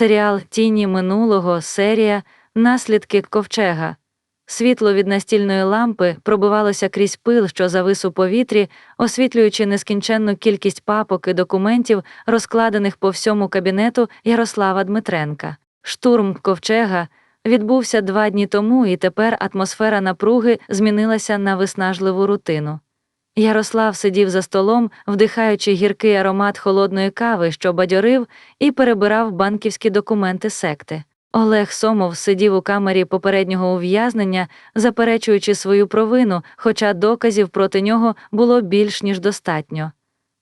серіал Тіні минулого, серія Наслідки ковчега. Світло від настільної лампи пробивалося крізь пил, що завис у повітрі, освітлюючи нескінченну кількість папок і документів, розкладених по всьому кабінету Ярослава Дмитренка. Штурм ковчега відбувся два дні тому, і тепер атмосфера напруги змінилася на виснажливу рутину. Ярослав сидів за столом, вдихаючи гіркий аромат холодної кави, що бадьорив, і перебирав банківські документи секти. Олег Сомов сидів у камері попереднього ув'язнення, заперечуючи свою провину, хоча доказів проти нього було більш ніж достатньо.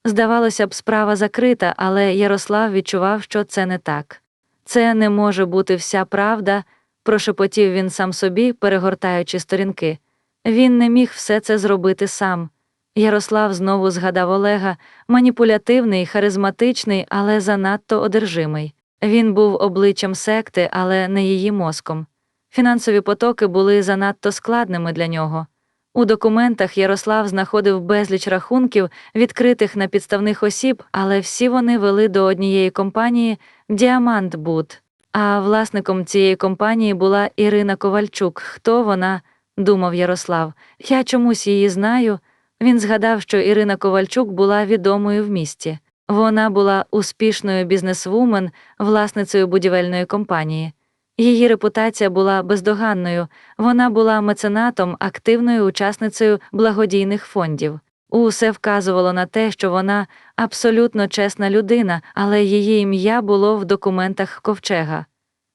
Здавалося б, справа закрита, але Ярослав відчував, що це не так. Це не може бути вся правда, прошепотів він сам собі, перегортаючи сторінки. Він не міг все це зробити сам. Ярослав знову згадав Олега, маніпулятивний, харизматичний, але занадто одержимий. Він був обличчям секти, але не її мозком. Фінансові потоки були занадто складними для нього. У документах Ярослав знаходив безліч рахунків, відкритих на підставних осіб, але всі вони вели до однієї компанії Діамант Буд. А власником цієї компанії була Ірина Ковальчук. Хто вона? думав Ярослав. Я чомусь її знаю. Він згадав, що Ірина Ковальчук була відомою в місті. Вона була успішною бізнесвумен, власницею будівельної компанії. Її репутація була бездоганною, вона була меценатом, активною учасницею благодійних фондів. Усе вказувало на те, що вона абсолютно чесна людина, але її ім'я було в документах ковчега.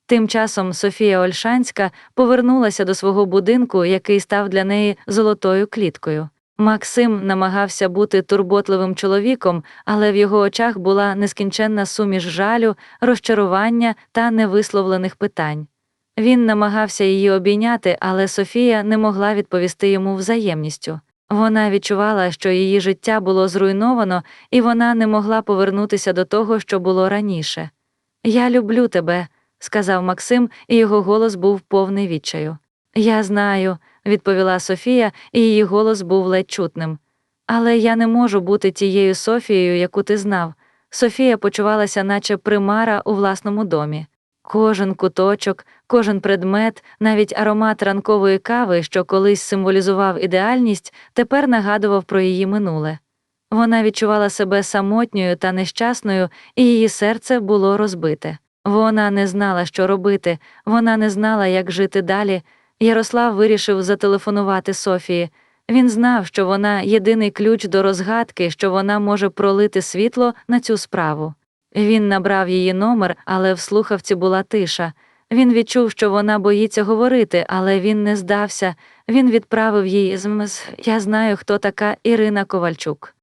Тим часом Софія Ольшанська повернулася до свого будинку, який став для неї золотою кліткою. Максим намагався бути турботливим чоловіком, але в його очах була нескінченна суміш жалю, розчарування та невисловлених питань. Він намагався її обійняти, але Софія не могла відповісти йому взаємністю. Вона відчувала, що її життя було зруйновано, і вона не могла повернутися до того, що було раніше. Я люблю тебе, сказав Максим, і його голос був повний відчаю. Я знаю, відповіла Софія, і її голос був ледь чутним. Але я не можу бути тією Софією, яку ти знав. Софія почувалася, наче примара у власному домі. Кожен куточок, кожен предмет, навіть аромат ранкової кави, що колись символізував ідеальність, тепер нагадував про її минуле. Вона відчувала себе самотньою та нещасною, і її серце було розбите. Вона не знала, що робити, вона не знала, як жити далі. Ярослав вирішив зателефонувати Софії. Він знав, що вона єдиний ключ до розгадки, що вона може пролити світло на цю справу. Він набрав її номер, але в слухавці була тиша. Він відчув, що вона боїться говорити, але він не здався. Він відправив їй смс Я знаю, хто така Ірина Ковальчук.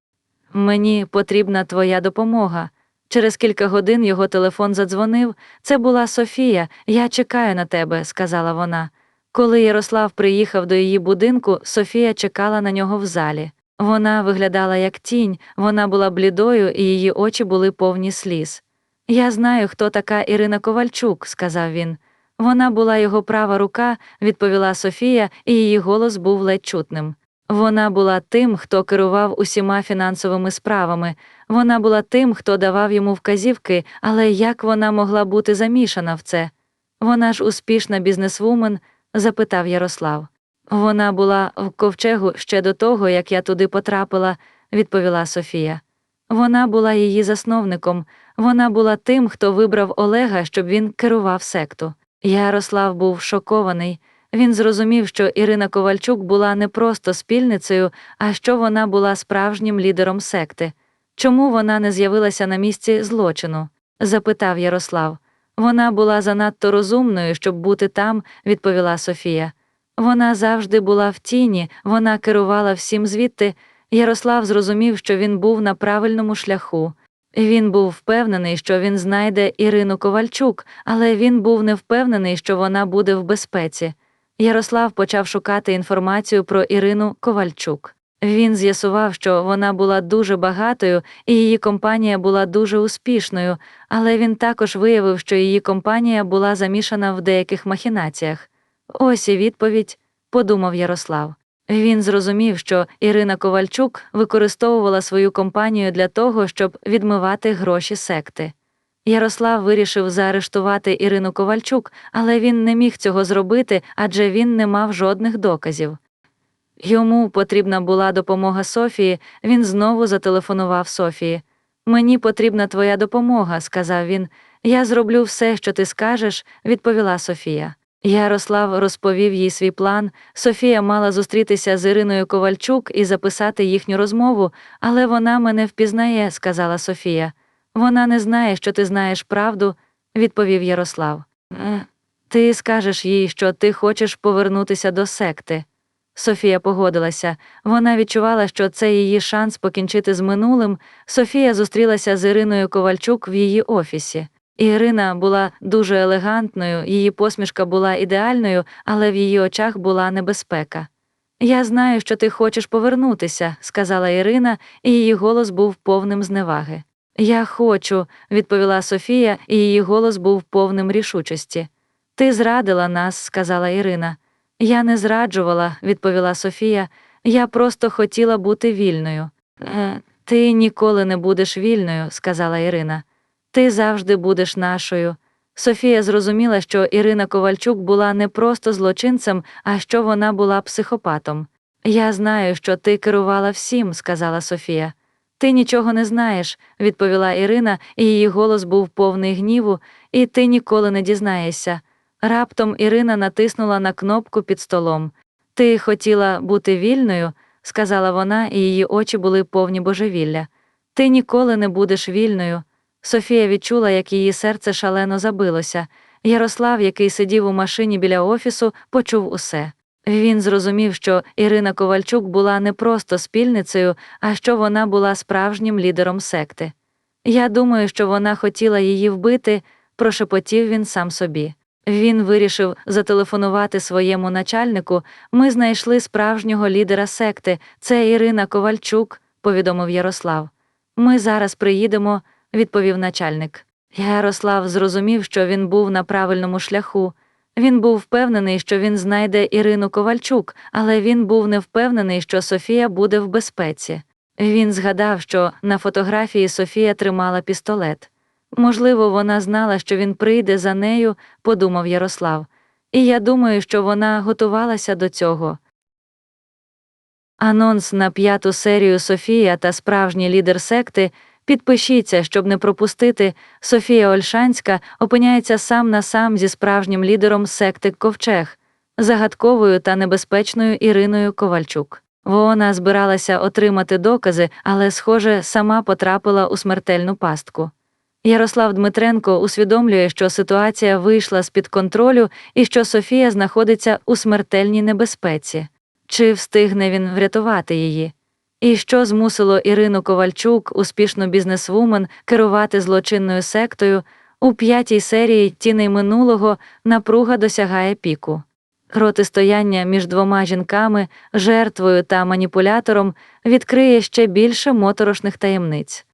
Мені потрібна твоя допомога. Через кілька годин його телефон задзвонив. Це була Софія. Я чекаю на тебе, сказала вона. Коли Ярослав приїхав до її будинку, Софія чекала на нього в залі. Вона виглядала як тінь, вона була блідою, і її очі були повні сліз. Я знаю, хто така Ірина Ковальчук, сказав він. Вона була його права рука, відповіла Софія, і її голос був ледь чутним. Вона була тим, хто керував усіма фінансовими справами, вона була тим, хто давав йому вказівки, але як вона могла бути замішана в це? Вона ж успішна бізнесвумен, запитав Ярослав. Вона була в ковчегу ще до того, як я туди потрапила, відповіла Софія. Вона була її засновником, вона була тим, хто вибрав Олега, щоб він керував секту. Ярослав був шокований. Він зрозумів, що Ірина Ковальчук була не просто спільницею, а що вона була справжнім лідером секти. Чому вона не з'явилася на місці злочину? запитав Ярослав. Вона була занадто розумною, щоб бути там, відповіла Софія. Вона завжди була в тіні, вона керувала всім звідти. Ярослав зрозумів, що він був на правильному шляху. Він був впевнений, що він знайде Ірину Ковальчук, але він був не впевнений, що вона буде в безпеці. Ярослав почав шукати інформацію про Ірину Ковальчук. Він з'ясував, що вона була дуже багатою і її компанія була дуже успішною, але він також виявив, що її компанія була замішана в деяких махінаціях. Ось і відповідь, подумав Ярослав. Він зрозумів, що Ірина Ковальчук використовувала свою компанію для того, щоб відмивати гроші секти. Ярослав вирішив заарештувати Ірину Ковальчук, але він не міг цього зробити, адже він не мав жодних доказів. Йому потрібна була допомога Софії, він знову зателефонував Софії. Мені потрібна твоя допомога, сказав він. Я зроблю все, що ти скажеш, відповіла Софія. Ярослав розповів їй свій план. Софія мала зустрітися з Іриною Ковальчук і записати їхню розмову, але вона мене впізнає, сказала Софія. Вона не знає, що ти знаєш правду, відповів Ярослав. «Е, Ти скажеш їй, що ти хочеш повернутися до секти. Софія погодилася. Вона відчувала, що це її шанс покінчити з минулим. Софія зустрілася з Іриною Ковальчук в її офісі. Ірина була дуже елегантною, її посмішка була ідеальною, але в її очах була небезпека. Я знаю, що ти хочеш повернутися, сказала Ірина, і її голос був повним зневаги. Я хочу, відповіла Софія, і її голос був повним рішучості. Ти зрадила нас, сказала Ірина. Я не зраджувала, відповіла Софія. Я просто хотіла бути вільною. Е, ти ніколи не будеш вільною, сказала Ірина. Ти завжди будеш нашою. Софія зрозуміла, що Ірина Ковальчук була не просто злочинцем, а що вона була психопатом. Я знаю, що ти керувала всім, сказала Софія. Ти нічого не знаєш, відповіла Ірина, і її голос був повний гніву, і ти ніколи не дізнаєшся. Раптом Ірина натиснула на кнопку під столом. Ти хотіла бути вільною, сказала вона, і її очі були повні божевілля. Ти ніколи не будеш вільною. Софія відчула, як її серце шалено забилося. Ярослав, який сидів у машині біля офісу, почув усе. Він зрозумів, що Ірина Ковальчук була не просто спільницею, а що вона була справжнім лідером секти. Я думаю, що вона хотіла її вбити, прошепотів він сам собі. Він вирішив зателефонувати своєму начальнику. Ми знайшли справжнього лідера секти. Це Ірина Ковальчук, повідомив Ярослав. Ми зараз приїдемо, відповів начальник. Ярослав зрозумів, що він був на правильному шляху. Він був впевнений, що він знайде Ірину Ковальчук, але він був не впевнений, що Софія буде в безпеці. Він згадав, що на фотографії Софія тримала пістолет. Можливо, вона знала, що він прийде за нею, подумав Ярослав. І я думаю, що вона готувалася до цього. Анонс на п'яту серію Софія та справжній лідер секти. Підпишіться, щоб не пропустити. Софія Ольшанська опиняється сам на сам зі справжнім лідером секти Ковчег, загадковою та небезпечною Іриною Ковальчук. Вона збиралася отримати докази, але, схоже, сама потрапила у смертельну пастку. Ярослав Дмитренко усвідомлює, що ситуація вийшла з під контролю і що Софія знаходиться у смертельній небезпеці. Чи встигне він врятувати її? І що змусило Ірину Ковальчук, успішну бізнесвумен, керувати злочинною сектою, у п'ятій серії Тіней минулого напруга досягає піку. Протистояння між двома жінками, жертвою та маніпулятором відкриє ще більше моторошних таємниць.